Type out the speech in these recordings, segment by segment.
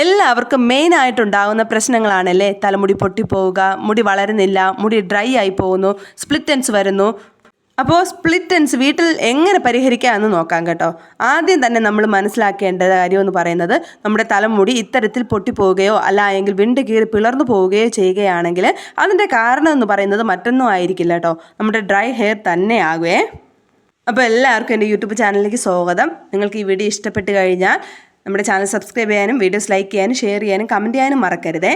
എല്ലാവർക്കും മെയിൻ ആയിട്ടുണ്ടാകുന്ന പ്രശ്നങ്ങളാണല്ലേ? തലമുടി പൊട്ടിപ്പോവുക മുടി വളരുന്നില്ല മുടി ഡ്രൈ ആയി പോകുന്നു സ്പ്ലിറ്റൻസ് വരുന്നു. അപ്പോൾ സ്പ്ലിറ്റൻസ് വീട്ടിൽ എങ്ങനെ പരിഹരിക്കാമെന്ന് നോക്കാം കേട്ടോ. ആദ്യം തന്നെ നമ്മൾ മനസ്സിലാക്കേണ്ട കാര്യം എന്ന് പറയുന്നത് നമ്മുടെ തലമുടി ഇത്തരത്തിൽ പൊട്ടിപ്പോവുകയോ അല്ല എങ്കിൽ വിണ്ട് കീറി പിളർന്നു പോവുകയോ ചെയ്യുകയാണെങ്കിൽ അതിന്റെ കാരണം എന്ന് പറയുന്നത് മറ്റൊന്നും ആയിരിക്കില്ല കേട്ടോ. നമ്മുടെ ഡ്രൈ ഹെയർ തന്നെ ആകുമേ അപ്പോൾ എല്ലാവർക്കും എന്റെ യൂട്യൂബ് ചാനലിലേക്ക് സ്വാഗതം. നിങ്ങൾക്ക് ഈ വീഡിയോ ഇഷ്ടപ്പെട്ട് കഴിഞ്ഞാൽ നമ്മുടെ ചാനൽ സബ്സ്ക്രൈബ് ചെയ്യാനും വീഡിയോസ് ലൈക്ക് ചെയ്യാനും ഷെയർ ചെയ്യാനും കമന്റ് ചെയ്യാനും മറക്കരുതേ.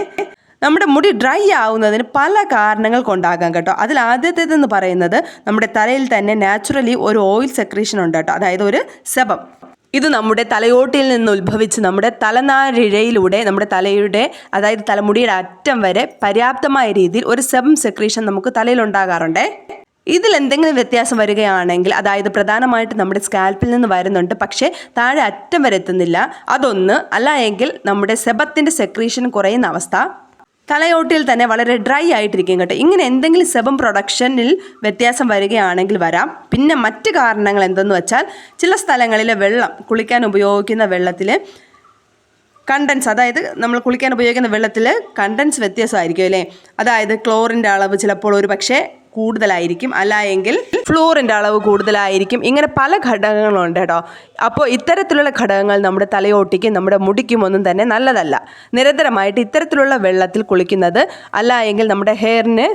നമ്മുടെ മുടി ഡ്രൈ ആവുന്നതിന് പല കാരണങ്ങൾ കൊണ്ടാകാം കേട്ടോ. അതിൽ ആദ്യത്തേതെന്ന് പറയുന്നത് നമ്മുടെ തലയിൽ തന്നെ നാച്ചുറലി ഒരു ഓയിൽ സെക്രീഷൻ ഉണ്ട് കേട്ടോ. അതായത് ഒരു സെബം. ഇത് നമ്മുടെ തലയോട്ടിയിൽ നിന്ന് ഉത്ഭവിച്ച് നമ്മുടെ തലനാരിഴയിലൂടെ നമ്മുടെ തലയുടെ അതായത് തലമുടിയുടെ അറ്റം വരെ പര്യാപ്തമായ രീതിയിൽ ഒരു സെബം സെക്രീഷൻ നമുക്ക് തലയിൽ ഉണ്ടാകാറുണ്ടേ. ഇതിൽ എന്തെങ്കിലും വ്യത്യാസം വരികയാണെങ്കിൽ അതായത് പ്രധാനമായിട്ട് നമ്മുടെ സ്കാൽപ്പിൽ നിന്ന് വരുന്നുണ്ട് പക്ഷേ താഴെ അറ്റം വരെ എത്തുന്നില്ല. അതൊന്ന് അല്ല എങ്കിൽ നമ്മുടെ സെബത്തിന്റെ സെക്രീഷൻ കുറയുന്ന അവസ്ഥ. തലയോട്ടിയിൽ തന്നെ വളരെ ഡ്രൈ ആയിട്ടിരിക്കും കേട്ടോ. ഇങ്ങനെ എന്തെങ്കിലും സെബം പ്രൊഡക്ഷനിൽ വ്യത്യാസം വരികയാണെങ്കിൽ വരാം. പിന്നെ മറ്റ് കാരണങ്ങൾ എന്തെന്ന് വെച്ചാൽ ചില സ്ഥലങ്ങളിലെ വെള്ളം കുളിക്കാൻ ഉപയോഗിക്കുന്ന വെള്ളത്തിൽ കണ്ടൻസ് അതായത് നമ്മൾ കുളിക്കാൻ ഉപയോഗിക്കുന്ന വെള്ളത്തിൽ കണ്ടൻസ് വ്യത്യാസമായിരിക്കും അല്ലേ? അതായത് ക്ലോറിന്റെ അളവ് ചിലപ്പോൾ ഒരു പക്ഷേ കൂടുതലായിരിക്കും. അല്ല എങ്കിൽ ഫ്ലൂറിന്റെ അളവ് കൂടുതലായിരിക്കും. ഇങ്ങനെ പല ഘടകങ്ങളുണ്ട് കേട്ടോ. അപ്പോൾ ഇത്തരത്തിലുള്ള ഘടകങ്ങൾ നമ്മുടെ തലയോട്ടിക്കും നമ്മുടെ മുടിക്കും ഒന്നും തന്നെ നല്ലതല്ല. നിരന്തരമായിട്ട് ഇത്തരത്തിലുള്ള വെള്ളത്തിൽ കുളിക്കുന്നത് അല്ല എങ്കിൽ നമ്മുടെ ഹെയറിന്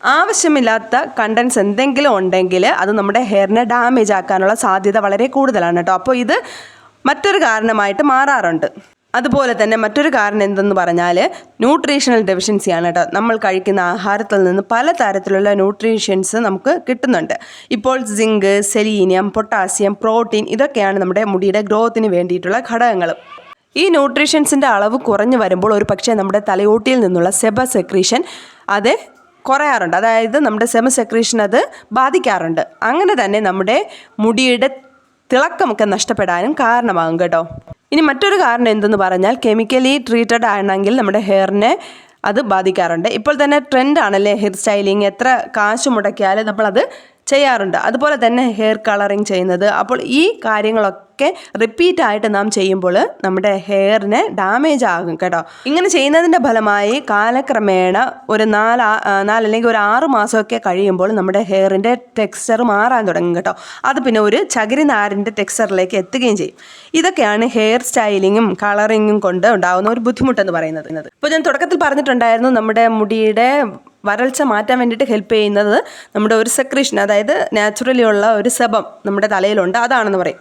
ആവശ്യമില്ലാത്ത കണ്ടൻസ് എന്തെങ്കിലും ഉണ്ടെങ്കിൽ അത് നമ്മുടെ ഹെയറിനെ ഡാമേജ് ആക്കാനുള്ള സാധ്യത വളരെ കൂടുതലാണ് കേട്ടോ. അപ്പോൾ ഇത് മറ്റൊരു കാരണമായിട്ട് മാറാറുണ്ട്. അതുപോലെ തന്നെ മറ്റൊരു കാരണം എന്തെന്ന് പറഞ്ഞാൽ ന്യൂട്രീഷണൽ ഡെഫിഷ്യൻസിയാണ് കേട്ടോ. നമ്മൾ കഴിക്കുന്ന ആഹാരത്തിൽ നിന്ന് പല തരത്തിലുള്ള ന്യൂട്രീഷ്യൻസ് നമുക്ക് കിട്ടുന്നുണ്ട്. ഇപ്പോൾ സിങ്ക് സെലീനിയം പൊട്ടാസ്യം പ്രോട്ടീൻ ഇതൊക്കെയാണ് നമ്മുടെ മുടിയുടെ ഗ്രോത്തിന് വേണ്ടിയിട്ടുള്ള ഘടകങ്ങൾ ഈ ന്യൂട്രീഷ്യൻസിന്റെ അളവ് കുറഞ്ഞു വരുമ്പോൾ ഒരു പക്ഷേ നമ്മുടെ തലയോട്ടിയിൽ നിന്നുള്ള സെബ സെക്രീഷൻ അത് കുറയാറുണ്ട്. അതായത് നമ്മുടെ സെമ സെക്രീഷൻ അത് ബാധിക്കാറുണ്ട്. അങ്ങനെ തന്നെ നമ്മുടെ മുടിയുടെ തിളക്കമൊക്കെ നഷ്ടപ്പെടാനും കാരണമാകും കേട്ടോ. ഇനി മറ്റൊരു കാരണം എന്തെന്ന് പറഞ്ഞാൽ കെമിക്കലി ട്രീറ്റഡ് ആണെങ്കിൽ നമ്മുടെ ഹെയറിനെ അത് ബാധിക്കാറുണ്ട്. ഇപ്പോൾ തന്നെ ട്രെൻഡ് ആണല്ലേ ഹെയർ സ്റ്റൈലിങ് എത്ര കാശ് മുടക്കിയാലും നമ്മളത് ചെയ്യാറുണ്ട്. അതുപോലെ തന്നെ ഹെയർ കളറിങ് ചെയ്യുന്നത്. അപ്പോൾ ഈ കാര്യങ്ങളൊക്കെ റിപ്പീറ്റ് ആയിട്ട് നാം ചെയ്യുമ്പോൾ നമ്മുടെ ഹെയറിന് ഡാമേജ് ആകും കേട്ടോ. ഇങ്ങനെ ചെയ്യുന്നതിന്റെ ഫലമായി കാലക്രമേണ ഒരു നാല് നാലല്ലെങ്കിൽ ഒരു ആറ് മാസമൊക്കെ കഴിയുമ്പോൾ നമ്മുടെ ഹെയറിന്റെ ടെക്സ്ചർ മാറാൻ തുടങ്ങും കേട്ടോ. അത് പിന്നെ ഒരു ചകിരി നാരിന്റെ ടെക്സ്ചറിലേക്ക് എത്തുകയും ചെയ്യും. ഇതൊക്കെയാണ് ഹെയർ സ്റ്റൈലിങ്ങും കളറിങ്ങും കൊണ്ട് ഉണ്ടാകുന്ന ഒരു ബുദ്ധിമുട്ടെന്ന് പറയുന്നത്. ഇപ്പോൾ ഞാൻ തുടക്കത്തിൽ പറഞ്ഞിട്ടുണ്ടായിരുന്നു നമ്മുടെ മുടിയുടെ വരൾച്ച മാറ്റാൻ വേണ്ടിയിട്ട് ഹെൽപ്പ് ചെയ്യുന്നത് നമ്മുടെ ഒരു സെക്രീഷൻ അതായത് നാച്ചുറലി ഉള്ള ഒരു സെബം നമ്മുടെ തലയിലുണ്ട്. അതാണെന്ന് പറയും.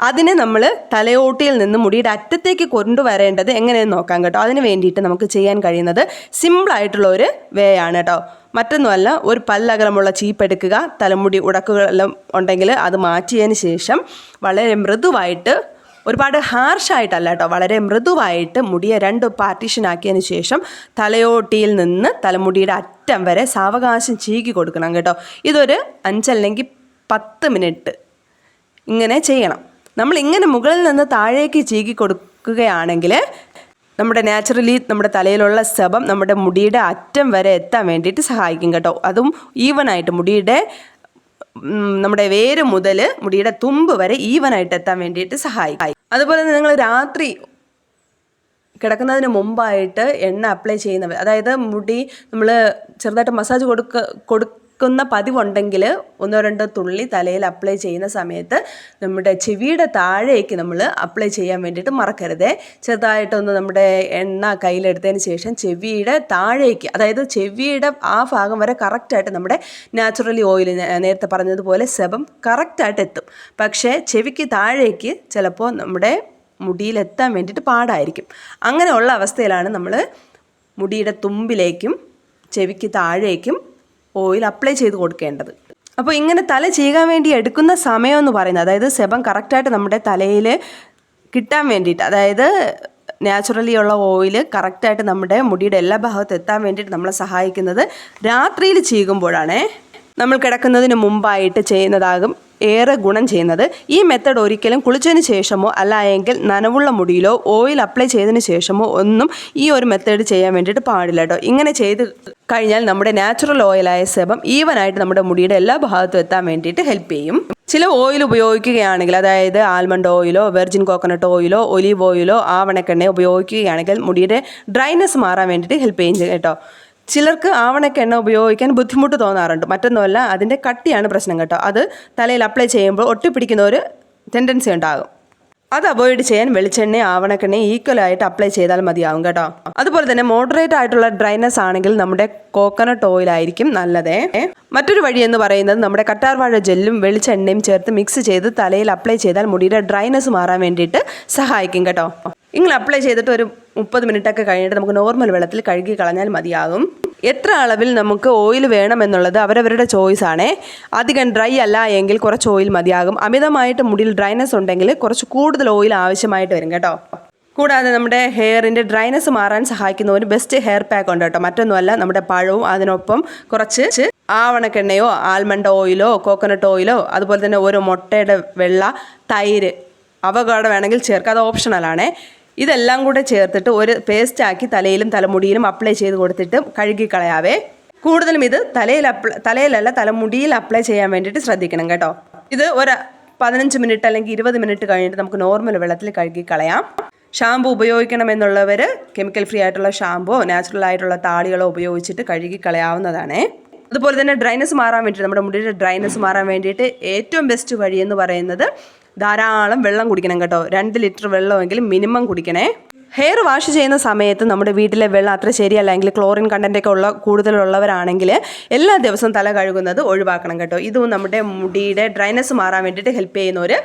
അതിനെ നമ്മൾ തലയോട്ടിയിൽ നിന്ന് മുടിയുടെ അറ്റത്തേക്ക് കൊണ്ടുവരേണ്ടത് എങ്ങനെയെന്ന് നോക്കാം കേട്ടോ. അതിന് വേണ്ടിയിട്ട് നമുക്ക് ചെയ്യാൻ കഴിയുന്നത് സിമ്പിളായിട്ടുള്ള ഒരു വേ ആണ് കേട്ടോ. മറ്റൊന്നുമല്ല ഒരു പല്ലകലമുള്ള ചീപ്പ് എടുക്കുക തലമുടി ഉടക്കുകളെല്ലാം ഉണ്ടെങ്കിൽ അത് മാറ്റിയതിന് ശേഷം വളരെ മൃദുവായിട്ട് ഒരുപാട് ഹാർഷായിട്ടല്ല കേട്ടോ. വളരെ മൃദുവായിട്ട് മുടിയെ രണ്ട് പാർട്ടീഷൻ ആക്കിയതിന് ശേഷം തലയോട്ടിയിൽ നിന്ന് തലമുടിയുടെ അറ്റം വരെ സാവകാശം ചീകി കൊടുക്കണം കേട്ടോ. ഇതൊരു അഞ്ചല്ലെങ്കിൽ പത്ത് മിനിറ്റ് ഇങ്ങനെ ചെയ്യണം. നമ്മൾ ഇങ്ങനെ മുകളിൽ നിന്ന് താഴേക്ക് ചീകി കൊടുക്കുകയാണെങ്കിൽ നമ്മുടെ നാച്ചുറലി നമ്മുടെ തലയിലുള്ള സെബം നമ്മുടെ മുടിയുടെ അറ്റം വരെ എത്താൻ വേണ്ടിയിട്ട് സഹായിക്കും കേട്ടോ. അതും ഈവനായിട്ട് മുടിയുടെ നമ്മുടെ വേര് മുതൽ മുടിയുടെ തുമ്പ് വരെ ഈവനായിട്ട് എത്താൻ വേണ്ടിയിട്ട് സഹായിക്കും. അതുപോലെ തന്നെ നിങ്ങൾ രാത്രി കിടക്കുന്നതിന് മുമ്പായിട്ട് എണ്ണ അപ്ലൈ ചെയ്യുന്നവർ അതായത് മുടി നമ്മൾ ചെറുതായിട്ട് മസാജ് കൊടുക്ക കൊടുക്കുന്ന പതിവുണ്ടെങ്കിൽ ഒന്നോ രണ്ടോ തുള്ളി തലയിൽ അപ്ലൈ ചെയ്യുന്ന സമയത്ത് നമ്മുടെ ചെവിയുടെ താഴേക്ക് നമ്മൾ അപ്ലൈ ചെയ്യാൻ വേണ്ടിയിട്ട് മറക്കരുതേ. ചെറുതായിട്ടൊന്ന് നമ്മുടെ എണ്ണ കയ്യിലെടുത്തതിന് ശേഷം ചെവിയുടെ താഴേക്ക് അതായത് ചെവിയുടെ ആ ഭാഗം വരെ കറക്റ്റായിട്ട് നമ്മുടെ നാച്ചുറലി ഓയിൽ നേരത്തെ പറഞ്ഞതുപോലെ സെബം കറക്റ്റായിട്ട് എത്തും. പക്ഷേ ചെവിക്ക് താഴേക്ക് ചിലപ്പോൾ നമ്മുടെ മുടിയിലെത്താൻ വേണ്ടിയിട്ട് പാടായിരിക്കും. അങ്ങനെയുള്ള അവസ്ഥയിലാണ് നമ്മൾ മുടിയുടെ തുമ്പിലേക്കും ചെവിക്ക് താഴേക്കും ഓയിൽ അപ്ലൈ ചെയ്ത് കൊടുക്കേണ്ടത്. അപ്പോൾ ഇങ്ങനെ തല ചെയ്യാൻ വേണ്ടി എടുക്കുന്ന സമയം എന്ന് പറയുന്നത് അതായത് സെബം കറക്റ്റായിട്ട് നമ്മുടെ തലയിൽ കിട്ടാൻ വേണ്ടിയിട്ട് അതായത് നാച്ചുറലി ഉള്ള ഓയിൽ കറക്റ്റായിട്ട് നമ്മുടെ മുടിയുടെ എല്ലാ ഭാഗത്തും എത്താൻ വേണ്ടിയിട്ട് നമ്മളെ സഹായിക്കുന്നത് രാത്രിയിൽ ചീകുമ്പോഴാണേ. നമ്മൾ കിടക്കുന്നതിന് മുമ്പായിട്ട് ചെയ്യുന്നതാകും. ഏറെ ഗുണം ചെയ്യുന്നത്. ഈ മെത്തേഡ് ഒരിക്കലും കുളിച്ചതിന് ശേഷമോ അല്ലായെങ്കിൽ നനവുള്ള മുടിയിലോ ഓയിൽ അപ്ലൈ ചെയ്തതിന് ശേഷമോ ഒന്നും ഈ ഒരു മെത്തേഡ് ചെയ്യാൻ വേണ്ടിയിട്ട് പാടില്ല കേട്ടോ. ഇങ്ങനെ ചെയ്ത് കഴിഞ്ഞാൽ നമ്മുടെ നാച്ചുറൽ ഓയിലായ സെബം ഈവനായിട്ട് നമ്മുടെ മുടിയുടെ എല്ലാ ഭാഗത്തും എത്താൻ വേണ്ടിയിട്ട് ഹെൽപ്പ് ചെയ്യും. ചില ഓയിൽ ഉപയോഗിക്കുകയാണെങ്കിൽ അതായത് ആൽമണ്ട് ഓയിലോ വെർജിൻ കോക്കനട്ട് ഓയിലോ ഒലീവ് ഓയിലോ ആവണക്കെണ്ണ ഉപയോഗിക്കുകയാണെങ്കിൽ മുടിയുടെ ഡ്രൈനെസ് മാറാൻ വേണ്ടിയിട്ട് ഹെൽപ്പ് ചെയ്യും കേട്ടോ. ചിലർക്ക് ആവണക്കെണ്ണ ഉപയോഗിക്കാൻ ബുദ്ധിമുട്ട് തോന്നാറുണ്ട്. മറ്റൊന്നുമല്ല അതിന്റെ കട്ടിയാണ് പ്രശ്നം കേട്ടോ. അത് തലയിൽ അപ്ലൈ ചെയ്യുമ്പോൾ ഒട്ടിപ്പിടിക്കുന്ന ഒരു ടെൻഡൻസി ഉണ്ടാകും. അത് അവോയ്ഡ് ചെയ്യാൻ വെളിച്ചെണ്ണ ആവണക്കെണ്ണ ഈക്വൽ ആയിട്ട് അപ്ലൈ ചെയ്താൽ മതിയാവും കേട്ടോ. അതുപോലെ തന്നെ മോഡറേറ്റ് ആയിട്ടുള്ള ഡ്രൈനസ് ആണെങ്കിൽ നമ്മുടെ കോക്കനട്ട് ഓയിൽ ആയിരിക്കും നല്ലതേ. മറ്റൊരു വഴി എന്ന് പറയുന്നത് നമ്മുടെ കറ്റാർവാഴ ജെല്ലും വെളിച്ചെണ്ണയും ചേർത്ത് മിക്സ് ചെയ്ത് തലയിൽ അപ്ലൈ ചെയ്താൽ മുടിയുടെ ഡ്രൈനസ് മാറാൻ വേണ്ടിയിട്ട് സഹായിക്കും കേട്ടോ. ഇങ്ങനെ അപ്ലൈ ചെയ്തിട്ട് ഒരു മുപ്പത് മിനിറ്റ് ഒക്കെ കഴിഞ്ഞിട്ട് നമുക്ക് നോർമൽ വെള്ളത്തിൽ കഴുകി കളഞ്ഞാൽ മതിയാകും എത്ര അളവിൽ നമുക്ക് ഓയിൽ വേണമെന്നുള്ളത് അവരവരുടെ ചോയ്സ് ആണേ. അധികം ഡ്രൈ അല്ല എങ്കിൽ കുറച്ച് ഓയിൽ മതിയാകും. അമിതമായിട്ട് മുടിയിൽ ഡ്രൈനസ് ഉണ്ടെങ്കിൽ കുറച്ച് കൂടുതൽ ഓയിൽ ആവശ്യമായിട്ട് വരും കേട്ടോ. കൂടാതെ നമ്മുടെ ഹെയറിന്റെ ഡ്രൈനസ് മാറാൻ സഹായിക്കുന്ന ഒരു ബെസ്റ്റ് ഹെയർ പാക്ക് ഉണ്ട് കേട്ടോ. മറ്റൊന്നുമല്ല നമ്മുടെ പഴവും അതിനൊപ്പം കുറച്ച് ആവണക്കെണ്ണയോ ആൽമണ്ട് ഓയിലോ കോക്കനട്ട് ഓയിലോ അതുപോലെ തന്നെ ഒരു മുട്ടയുടെ വെള്ള തൈര് അവകാട വേണമെങ്കിൽ ചേർക്കാം. അത് ഓപ്ഷണലാണേ ഇതെല്ലാം കൂടെ ചേർത്തിട്ട് ഒരു പേസ്റ്റ് ആക്കി തലയിലും തലമുടിയിലും അപ്ലൈ ചെയ്ത് കൊടുത്തിട്ട് കഴുകി കളയാവേ കൂടുതലും ഇത് തലയിൽ അപ്ലൈ തലയിലല്ല തലമുടിയിൽ അപ്ലൈ ചെയ്യാൻ വേണ്ടിയിട്ട് ശ്രദ്ധിക്കണം കേട്ടോ. ഇത് ഒരു പതിനഞ്ച് മിനിറ്റ് അല്ലെങ്കിൽ ഇരുപത് മിനിറ്റ് കഴിഞ്ഞിട്ട് നമുക്ക് നോർമൽ വെള്ളത്തിൽ കഴുകി കളയാം ഉപയോഗിക്കണം ഉപയോഗിക്കണമെന്നുള്ളവർ കെമിക്കൽ ഫ്രീ ആയിട്ടുള്ള ഷാമ്പോ നാച്ചുറൽ ആയിട്ടുള്ള താളികളോ ഉപയോഗിച്ചിട്ട് കഴുകി കളയാവുന്നതാണ് അതുപോലെ തന്നെ ഡ്രൈനസ് മാറാൻ വേണ്ടിയിട്ട് നമ്മുടെ മുടിയുടെ ഡ്രൈനസ് മാറാൻ വേണ്ടിയിട്ട് ഏറ്റവും ബെസ്റ്റ് വഴി എന്ന് പറയുന്നത് ധാരാളം വെള്ളം കുടിക്കണം കേട്ടോ. രണ്ട് ലിറ്റർ വെള്ളമെങ്കിലും മിനിമം കുടിക്കണേ. ഹെയർ വാഷ് ചെയ്യുന്ന സമയത്ത് നമ്മുടെ വീട്ടിലെ വെള്ളം അത്ര ശരിയല്ല. എങ്കിൽ ക്ലോറിൻ കണ്ടന്റൊക്കെ ഉള്ള കൂടുതലുള്ളവരാണെങ്കിൽ എല്ലാ ദിവസവും തല കഴുകുന്നത് ഒഴിവാക്കണം കേട്ടോ. ഇതും നമ്മുടെ മുടിയുടെ ഡ്രൈനസ് മാറാൻ വേണ്ടിയിട്ട് ഹെൽപ്പ് ചെയ്യുന്ന ഒരു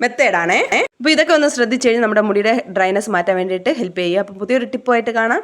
മെത്തേഡാണേ. അപ്പോൾ ഇതൊക്കെ ഒന്ന് ശ്രദ്ധിച്ച് കഴിഞ്ഞാൽ നമ്മുടെ മുടിയുടെ ഡ്രൈനസ് മാറ്റാൻ വേണ്ടിയിട്ട് ഹെൽപ്പ് ചെയ്യുക. അപ്പോൾ പുതിയൊരു ടിപ്പുമായിട്ട് കാണാം.